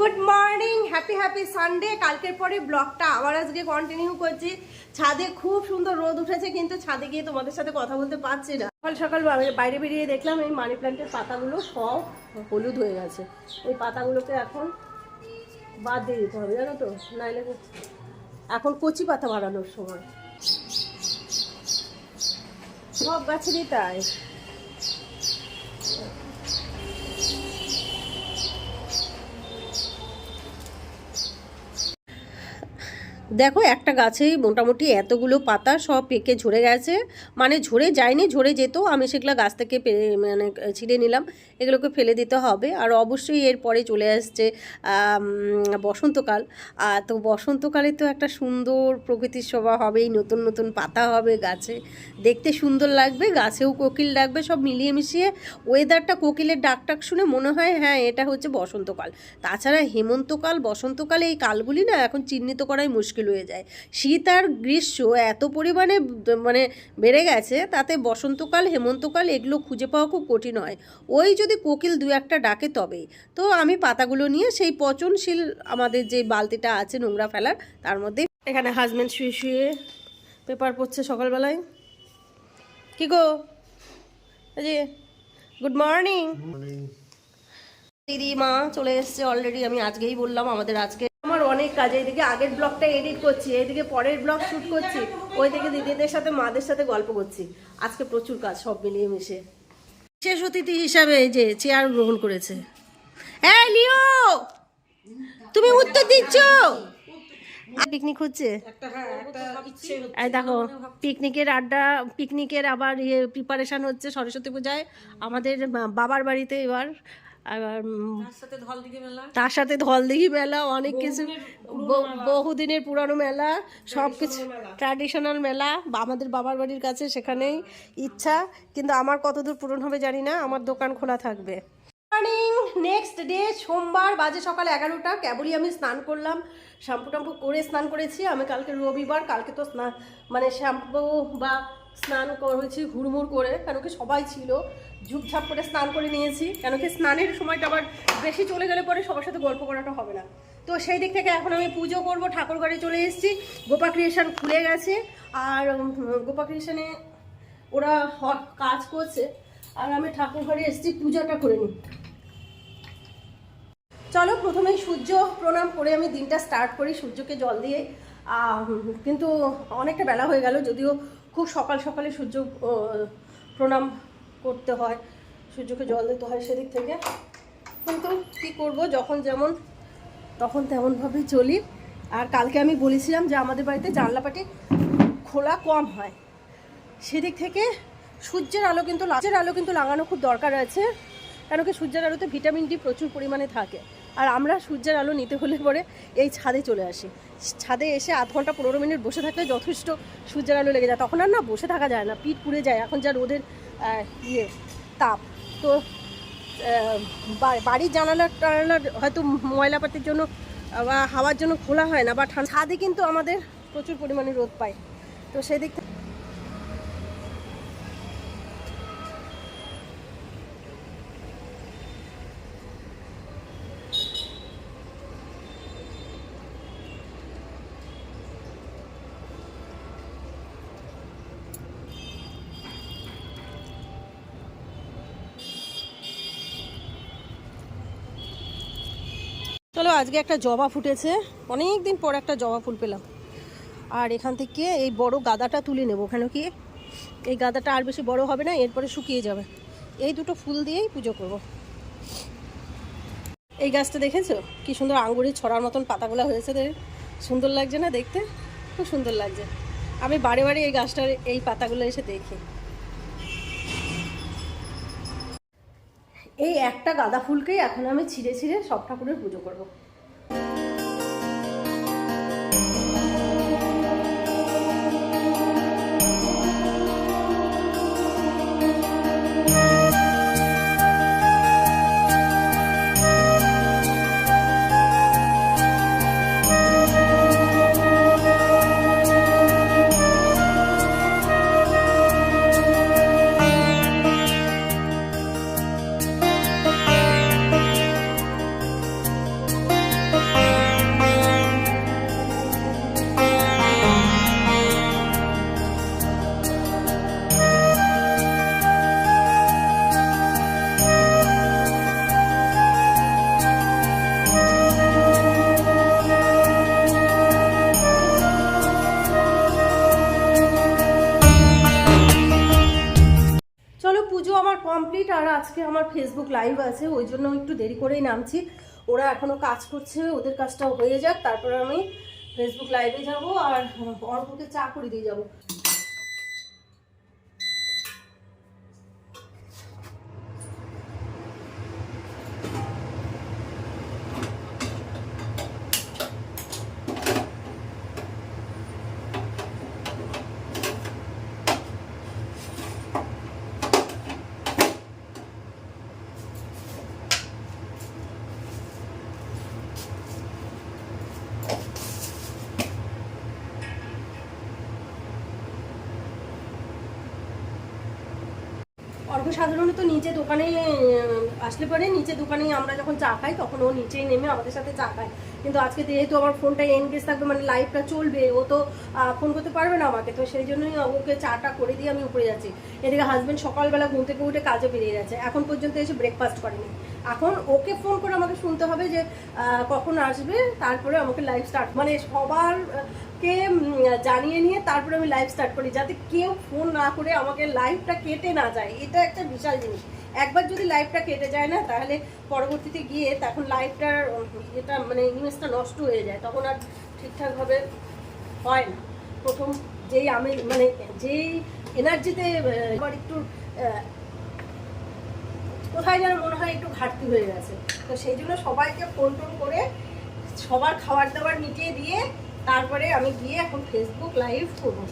Good morning happy happy Sunday কালকের পরে ব্লগটা আবার আজকে কন্টিনিউ করছি। ছাদে খুব সুন্দর রোদ উঠেছে, কিন্তু ছাদে গিয়ে তোমাদের সাথে কথা বলতে পারছি না। সকাল সকাল বাইরে বেরিয়ে দেখলাম এই মানি প্ল্যান্টের পাতাগুলো সব হলুদ হয়ে গেছে। এই পাতাগুলোকে এখন বাদ দিয়ে দিতে হবে, জানো তো? নাইলে এখন কচি পাতা বাড়ানোর সময়। সব গাছেরই তাই। দেখো, একটা গাছে মোটামুটি এতগুলো পাতা সব পেকে ঝরে গেছে। মানে ঝরে যায়নি, ঝরে যেত। আমি সেগুলো গাছ থেকে মানে ছিঁড়ে নিলাম। এগুলোকে ফেলে দিতে হবে। আর অবশ্যই এরপরে চলে আসছে বসন্তকাল। তো বসন্তকালে তো একটা সুন্দর প্রকৃতির শোভা হবেই, নতুন নতুন পাতা হবে গাছে। দেখতে সুন্দর লাগবে, গাছেও কোকিল ডাকবে, সব মিলিয়ে মিশিয়ে ওয়েদারটা কোকিলের ডাক টাক শুনে মনে হয় হ্যাঁ এটা হচ্ছে বসন্তকাল। তাছাড়া হেমন্তকাল, বসন্তকালে এই কালগুলি না এখন চিহ্নিত করাই মুশকিল হয়ে যায়। শীত আর গ্রীষ্ম এত পরিমাণে মানে বেড়ে গেছে, তাতে বসন্তকাল, হেমন্তকাল এগুলো খুঁজে পাওয়া খুব কঠিন হয়। ওই যদি কোকিল দু একটা ডাকে তবেই তো আমি পাতাগুলো নিয়ে সেই পচনশীল আমাদের যে বালতিটা আছে নোংরা ফেলার তার মধ্যে এখানে হাজব্যান্ড শুয়ে শুয়ে পেপার পড়ছে সকালবেলায়। কি গো? যে গুড মর্নিং দিদি মা চলে এসেছে অলরেডি আমি আজকেই বললাম আমাদের আজকে। আমার অনেক কাজ এইদিকে আগের ব্লগটা এডিট করছি এইদিকে পরের ব্লগ শ্যুট করছি ওইদিকে দিদিদের সাথে মাদের সাথে গল্প করছি। আজকে প্রচুর কাজ সব মিলিয়ে মিশে। শেষ অতিথি হিসাবে যে চেয়ার গ্রহণ করেছে। লিও! তুমি উত্তর দিচ্ছ? পিকনিক হচ্ছে? দেখো পিকনিকের আড্ডা পিকনিকের আবার ইয়ে প্রিপারেশান হচ্ছে সরস্বতী পূজায়। আমাদের বাবার বাড়িতে এবার আবার উম, তার সাথে ধল দিঘি মেলা অনেক কিছু বহুদিনের পুরানো মেলা সব কিছু ট্র্যাডিশনাল মেলা। আমাদের বাবার বাড়ির কাছে সেখানেই ইচ্ছা। কিন্তু আমার কতদূর পূরণ হবে জানি না আমার দোকান খোলা থাকবে। মর্নিং নেক্সট ডে সোমবার বাজে সকাল এগারোটা। কেবলই আমি স্নান করলাম। শ্যাম্পু টাম্পু করে স্নান করেছি। আমি কালকে রবিবার কালকে তো স্নান মানে শ্যাম্পু বা স্নান করেছি হুড়মুড় করে, কেন কি সবাই ছিল। ঝুপঝাপ করে স্নান করে নিয়েছি, কেন কি স্নানের সময়টা আবার বেশি চলে গেলে পরে সবার সাথে গল্প করাটা হবে না। তো সেই দিক থেকে এখন আমি পুজো করব, ঠাকুর বাড়ি চলে এসেছি, গোপা ক্রিয়েশন খুলে গেছে, আর গোপা ক্রিয়েশনে ওরা কাজ করছে, আর আমি ঠাকুর ঘরে এসেছি, পূজাটা করে নিই। চলো প্রথমেই সূর্য প্রণাম করে আমি দিনটা স্টার্ট করি, সূর্যকে জল দিয়ে। কিন্তু অনেকটা বেলা হয়ে গেল, যদিও খুব সকাল সকালে সূর্য প্রণাম করতে হয়, সূর্যকে জল দিতে হয় সেদিক থেকে। কিন্তু কী করব, যখন যেমন, তখন তেমনভাবেই চলি। আর কালকে আমি বলেছিলাম যে আমাদের বাড়িতে জানলাপাটি খোলা কম হয়। সেদিক থেকে সূর্যের আলো কিন্তু লাচের আলো কিন্তু লাগানো খুব দরকার আছে। কারণ কি সূর্যের আলোতে ভিটামিন ডি প্রচুর পরিমাণে থাকে। আর আমরা সূর্যের আলো নিতে হলে পরে এই ছাদে চলে আসি। ছাদে এসে আধ ঘণ্টা পনেরো মিনিট বসে থাকলে যথেষ্ট সূর্যের আলো লেগে যায়। তখন আর না বসে থাকা যায় না, পিঠ পুড়ে যায়। এখন যা রোদের ইয়ে তাপ। তো বাড়ির জানালা টানালা হয়তো ময়লাপাতির জন্য, বা হাওয়ার জন্য খোলা হয় না, বা ছাদে কিন্তু আমাদের প্রচুর পরিমাণে রোদ পায়। তো সেদিক থেকে চলো, আজকে একটা জবা ফুটেছে। অনেক দিন পর একটা জবা ফুল পেলাম। আর এখান থেকে এই বড় গাদাটা তুলে নেব ওখানে কি? এই গাদাটা আর বেশি বড় হবে না, এরপরে শুকিয়ে যাবে। এই দুটো ফুল দিয়েই পুজো করব। এই গাছটা দেখেছ? কি সুন্দর আঙ্গুরের ছড়ার মতন পাতাগুলো হয়েছে। সুন্দর লাগছে না দেখতে? খুব সুন্দর লাগছে। আমি বারে বারে এই গাছটার এই পাতাগুলো এসে দেখি। এই একটা গাঁদা ফুলকেই এখন আমি ছিঁড়ে ছিঁড়ে সব ঠাকুরের পুজো করব। পুজো আমার কমপ্লিট আর আজকে আমার ফেসবুক লাইভ আছে, ওই জন্য একটু দেরি করেই নামছি। ওরা এখনও কাজ করছে, ওদের কাজটা হয়ে যাক, তারপরে আমি ফেসবুক লাইভে যাব আর অর্পকে চা করে দিয়ে যাব। অর্ঘ সাধারণত নিচে দোকানে আসলে পরে নিচে দোকানে আমরা যখন চা খাই, তখন ও নিচেই নেমে আমাদের সাথে চা খায়। কিন্তু আজকে যেহেতু আমার ফোনটা এনগেজ থাকবে মানে লাইভটা চলবে, ও তো ফোন করতে পারবে না আমাকে, তো সেই জন্যই ওকে চাটা করে দিয়ে আমি উপরে যাচ্ছি। এদিকে হাজব্যান্ড সকালবেলা ঘুম থেকে উঠে কাজে বেরিয়ে যাচ্ছে এখন পর্যন্ত এসে ব্রেকফাস্ট করেনি। এখন ওকে ফোন করে আমাকে শুনতে হবে যে কখন আসবে, তারপরে আমাকে লাইভ স্টার্ট মানে সবার কে জানিয়ে নিয়ে তারপরে আমি লাইভ স্টার্ট করি, যাতে কেউ ফোন না করে আমাকে লাইভটা কেটে না যায়। এটা একটা বিশাল জিনিস। একবার যদি লাইভটা কেটে যায় না, তাহলে পরবর্তীতে গিয়ে তখন লাইভটার এটা মানে ইমেজটা নষ্ট হয়ে যায়। তখন আর ঠিকঠাকভাবে হয় না। প্রথম যেই আমি মানে যেই এনার্জিতে আমার একটু কোথায় যেন মনে হয় একটু ঘাটতি হয়ে গেছে। তো সেই জন্য সবাইকে ফোন টোন করে সবার খাবার দাবার মিটিয়ে দিয়ে তারপরে আমি গিয়ে এখন ফেসবুক লাইভ করবো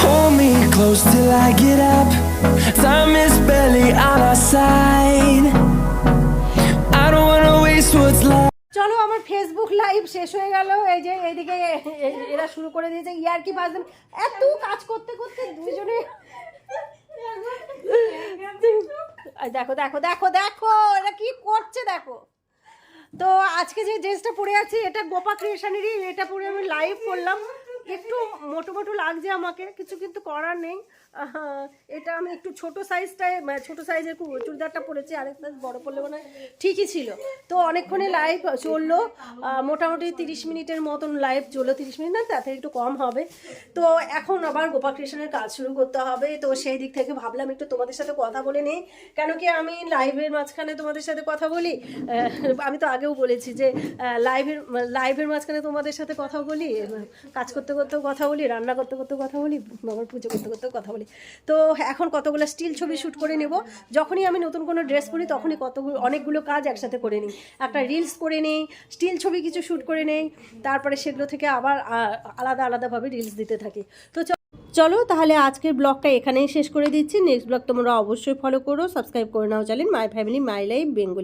Hold me close till I get up. Time is barely on our side. I don't wanna waste what's left. Live শেষ হয়ে গেল। এই যে এইদিকে এরা শুরু করে দিয়েছে ইয়ার কি পাঁচ দিন এত কাজ করতে করতে দুজনে দেখো দেখো দেখো দেখো, এরা কি করছে, দেখো। তো আজকে যে ড্রেসটা পরে আছি, এটা গোপা ক্রিয়েশনেরই এটা পরে আমি লাইভ করলাম। একটু মোটো মোটো লাগছে আমাকে, কিছু কিন্তু করার নেই। এটা আমি একটু ছোট সাইজটায় মানে ছোট সাইজের চুড়িদারটা পরেছি আরেক সাইজ বড় পরলে মনে ঠিকই ছিল। তো অনেকক্ষণে লাইভ চলল মোটামুটি তিরিশ মিনিটের মতন লাইভ চলল, তিরিশ মিনিট না তাতে একটু কম হবে। তো এখন আবার গোপা ক্রিয়েশনের কাজ শুরু করতে হবে। তো সেই দিক থেকে ভাবলাম একটু তোমাদের সাথে কথা বলে নিই। কেন কি আমি লাইভের মাঝখানে তোমাদের সাথে কথা বলি? আমি তো আগেও বলেছি যে লাইভের লাইভের মাঝখানে তোমাদের সাথে কথা বলি, কাজ করতে করতেও কথা বলি, রান্না করতে করতেও কথা বলি, বাবার পুজো করতে করতেও কথা বলি। তো এখন কতগুলো স্টিল ছবি শ্যুট করে নেব, যখনই আমি নতুন কোনো ড্রেস পরি তখনই কতগুলো অনেকগুলো কাজ একসাথে করে নিই। একটা রিলস করে নেই, স্টিল ছবি কিছু শ্যুট করে নেই, তারপরে সেগুলো থেকে আবার আলাদা আলাদাভাবে রিলস দিতে থাকি। তো চলো তাহলে আজকের ব্লগটা এখানেই শেষ করে দিচ্ছি। নেক্সট ব্লগ তোমরা অবশ্যই ফলো করো সাবস্ক্রাইব করে নাও channel my family my life Bengali